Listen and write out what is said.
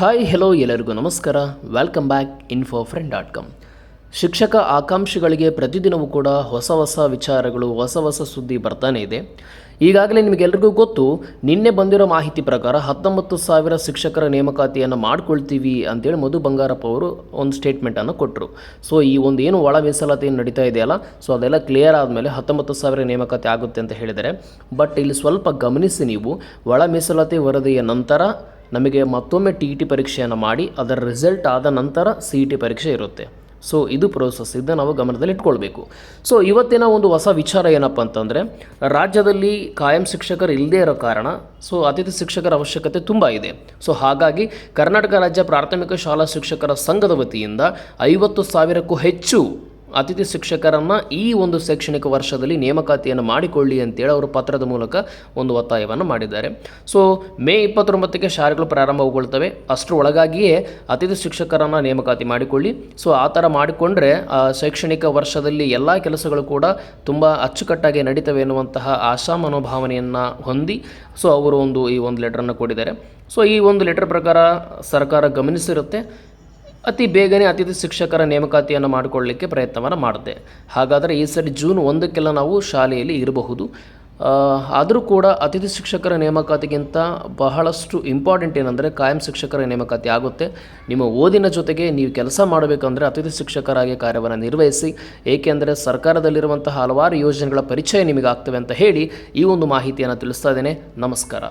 Hi hello ಎಲ್ಲರಿಗೂ ನಮಸ್ಕಾರ. Welcome back info friend dot com ಶಿಕ್ಷಕ ಆಕಾಂಕ್ಷಿಗಳಿಗೆ ಪ್ರತಿದಿನವೂ ಕೂಡ ಹೊಸ ಹೊಸ ವಿಚಾರಗಳು, ಹೊಸ ಹೊಸ ಸುದ್ದಿ ಬರ್ತಾನೆ ಇದೆ. ಈಗಾಗಲೇ ನಿಮಗೆಲ್ರಿಗೂ ಗೊತ್ತು, ನಿನ್ನೆ ಬಂದಿರೋ ಮಾಹಿತಿ ಪ್ರಕಾರ ಹತ್ತೊಂಬತ್ತು ಸಾವಿರ ಶಿಕ್ಷಕರ ನೇಮಕಾತಿಯನ್ನು ಮಾಡ್ಕೊಳ್ತೀವಿ ಅಂತೇಳಿ ಮಧು ಬಂಗಾರಪ್ಪ ಅವರು ಒಂದು ಸ್ಟೇಟ್ಮೆಂಟನ್ನು ಕೊಟ್ಟರು ಸೊ ಈ ಒಂದು ಏನು ಒಳ ಮೀಸಲಾತಿ ಏನು ನಡೀತಾ ಇದೆಯಲ್ಲ ಸೊ ಅದೆಲ್ಲ ಕ್ಲಿಯರ್ ಆದಮೇಲೆ ಹತ್ತೊಂಬತ್ತು ಸಾವಿರ ನೇಮಕಾತಿ ಆಗುತ್ತೆ ಅಂತ ಹೇಳಿದರೆ ಬಟ್ ಇಲ್ಲಿ ಸ್ವಲ್ಪ ಗಮನಿಸಿ ನೀವು ಒಳ ಮೀಸಲಾತಿ ವರದಿಯ ನಂತರ ನಮಗೆ ಮತ್ತೊಮ್ಮೆ ಟಿ ಟಿ ಪರೀಕ್ಷೆಯನ್ನು ಮಾಡಿ ಅದರ ರಿಸಲ್ಟ್ ಆದ ನಂತರ ಸಿ ಇ ಟಿ ಪರೀಕ್ಷೆ ಇರುತ್ತೆ. ಸೊ ಇದು ಪ್ರೋಸೆಸ್ ಇದನ್ನು ನಾವು ಗಮನದಲ್ಲಿ ಇಟ್ಕೊಳ್ಬೇಕು. ಸೊ ಇವತ್ತಿನ ಒಂದು ಹೊಸ ವಿಚಾರ ಏನಪ್ಪ ಅಂತಂದರೆ, ರಾಜ್ಯದಲ್ಲಿ ಕಾಯಂ ಶಿಕ್ಷಕರು ಇಲ್ಲದೇ ಇರೋ ಕಾರಣ ಸೊ ಅತಿಥಿ ಶಿಕ್ಷಕರ ಅವಶ್ಯಕತೆ ತುಂಬ ಇದೆ. ಸೊ ಹಾಗಾಗಿ ಕರ್ನಾಟಕ ರಾಜ್ಯ ಪ್ರಾಥಮಿಕ ಶಾಲಾ ಶಿಕ್ಷಕರ ಸಂಘದ ವತಿಯಿಂದ ಐವತ್ತು ಸಾವಿರಕ್ಕೂ ಹೆಚ್ಚು ಅತಿಥಿ ಶಿಕ್ಷಕರನ್ನು ಈ ಒಂದು ಶೈಕ್ಷಣಿಕ ವರ್ಷದಲ್ಲಿ ನೇಮಕಾತಿಯನ್ನು ಮಾಡಿಕೊಳ್ಳಿ ಅಂತೇಳಿ ಅವರು ಪತ್ರದ ಮೂಲಕ ಒಂದು ಒತ್ತಾಯವನ್ನು ಮಾಡಿದ್ದಾರೆ. ಸೊ ಮೇ ಇಪ್ಪತ್ತೊಂಬತ್ತಕ್ಕೆ ಶಾಲೆಗಳು ಪ್ರಾರಂಭಗೊಳ್ತವೆ ಅಷ್ಟರ ಒಳಗಾಗಿಯೇ ಅತಿಥಿ ಶಿಕ್ಷಕರನ್ನು ನೇಮಕಾತಿ ಮಾಡಿಕೊಳ್ಳಿ. ಸೊ ಆ ಥರ ಮಾಡಿಕೊಂಡ್ರೆ, ಆ ಶೈಕ್ಷಣಿಕ ವರ್ಷದಲ್ಲಿ ಎಲ್ಲ ಕೆಲಸಗಳು ಕೂಡ ತುಂಬ ಅಚ್ಚುಕಟ್ಟಾಗಿ ನಡೀತವೆ ಎನ್ನುವಂತಹ ಆಶಾ ಮನೋಭಾವನೆಯನ್ನು ಹೊಂದಿ ಸೊ ಅವರು ಒಂದು ಈ ಒಂದು ಲೆಟ್ರನ್ನು ಕೊಟ್ಟಿದ್ದಾರೆ. ಸೊ ಈ ಒಂದು ಲೆಟರ್ ಪ್ರಕಾರ ಸರ್ಕಾರ ಗಮನಿಸಿರುತ್ತೆ. ಅತಿ ಬೇಗನೆ ಅತಿಥಿ ಶಿಕ್ಷಕರ ನೇಮಕಾತಿಯನ್ನು ಮಾಡಿಕೊಳ್ಳಲಿಕ್ಕೆ ಪ್ರಯತ್ನವನ್ನು ಮಾಡಿದೆ ಹಾಗಾದರೆ ಈ ಸರಿ ಜೂನ್ ಒಂದಕ್ಕೆಲ್ಲ ನಾವು ಶಾಲೆಯಲ್ಲಿ ಇರಬಹುದು. ಆದರೂ ಕೂಡ ಅತಿಥಿ ಶಿಕ್ಷಕರ ನೇಮಕಾತಿಗಿಂತ ಬಹಳಷ್ಟು ಇಂಪಾರ್ಟೆಂಟ್ ಏನಂದರೆ ಕಾಯಂ ಶಿಕ್ಷಕರ ನೇಮಕಾತಿ ಆಗುತ್ತೆ. ನಿಮ್ಮ ಓದಿನ ಜೊತೆಗೆ ನೀವು ಕೆಲಸ ಮಾಡಬೇಕಂದರೆ ಅತಿಥಿ ಶಿಕ್ಷಕರಾಗಿ ಕಾರ್ಯವನ್ನು ನಿರ್ವಹಿಸಿ, ಏಕೆಂದರೆ ಸರ್ಕಾರದಲ್ಲಿರುವಂತಹ ಹಲವಾರು ಯೋಜನೆಗಳ ಪರಿಚಯ ನಿಮಗೆ ಆಗ್ತವೆ ಅಂತ ಹೇಳಿ ಈ ಒಂದು ಮಾಹಿತಿಯನ್ನು ತಿಳಿಸ್ತಾ ಇದ್ದೇನೆ. ನಮಸ್ಕಾರ.